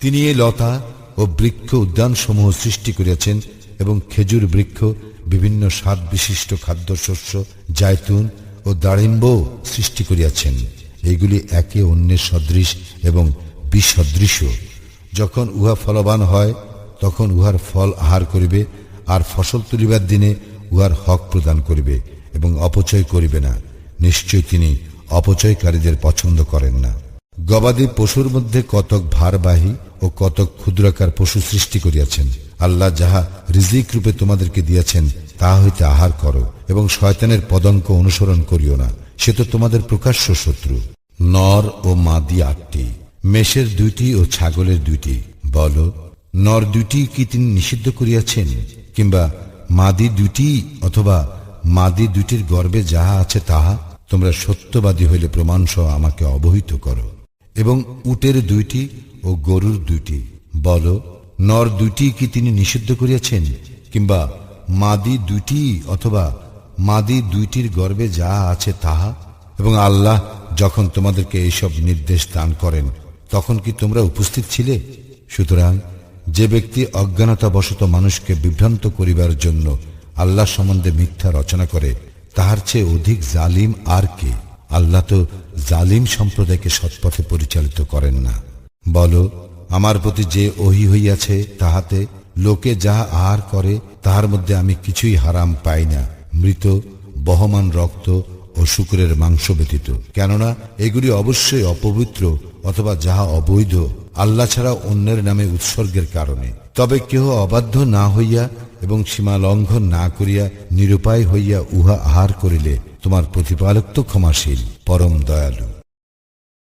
তিনি এই লতা ও বৃক্ষ উদ্যানসমূহ সৃষ্টি করিয়াছেন এবং খেজুর বৃক্ষ, বিভিন্ন স্বাদ বিশিষ্ট খাদ্যশস্য, জায়তুন ও দাড়িম্ব সৃষ্টি করিয়াছেন। এগুলি একে অন্যের সদৃশ এবং বিসদৃশ যখন উহা ফলবান হয়, তখন উহার ফল আহার করিবে, আর ফসল তুলিবার দিনে উহার হক প্রদান করিবে এবং অপচয় করিবে না। নিশ্চয় তিনি অপচয়কারীদের পছন্দ করেন না। গবাদি পশুর মধ্যে কতক ভারবাহী ও কতক ক্ষুদ্রাকার পশু সৃষ্টি করিয়াছেন। আল্লাহ যাহা রিজিক রূপে তোমাদেরকে দিয়াছেন তাহা হইতে আহার করো এবং শয়তানের পদঙ্ক অনুসরণ করিও না। সে তো তোমাদের প্রকাশ্য শত্রু। নর ও মাদি আটটি, মেষের দুইটি ও ছাগলের দুইটি। বল, নর দুইটি কি তিনি নিষিদ্ধ করিয়াছেন? কিংবা মাদি দুইটি অথবা মাদি দুইটির গর্বে যাহা আছে তাহা তোমরা সত্যবাদী হইলে প্রমাণ সহ আমাকে অবহিত করো। এবং উটের দুইটি ও গরুর দুইটি। বল, নর দুইটি কি তিনি নিষিদ্ধ করিয়াছেন? কিংবা মাদি দুইটি অথবা মাদি দুইটির গর্বে যা আছে তাহা? এবং আল্লাহ যখন তোমাদেরকে এইসব নির্দেশ দান করেন, তখন কি তোমরা উপস্থিত ছিলে? সুতরাং যে ব্যক্তি অজ্ঞানতাবশত মানুষকে বিভ্রান্ত করিবার জন্য আল্লাহ সম্বন্ধে মিথ্যা রচনা করে, তাহার চেয়ে অধিক জালিম আর কে? আল্লাহ তো জালিম সম্প্রদায়কে সৎপথে পরিচালিত করেন না। বলো, আমার প্রতি যে ওহি হইয়াছে তাহাতে লোকে যাহা আহার করে, তাহার মধ্যে আমি কিছুই হারাম পাই না। মৃত, বহমান রক্ত ও শুকুরের মাংস ব্যতীত। কেননা, এগুলি অবশ্যই অপবিত্র অথবা যাহা অবৈধ, আল্লাহ ছাড়া অন্যের নামে উৎসর্গের কারণে। তবে কেহ অবাধ্য না হইয়া এবং সীমা লঙ্ঘন না করিয়া নিরুপায় হইয়া উহা আহার করিলে তোমার প্রতিপালক তো ক্ষমাশীল, পরম দয়ালু।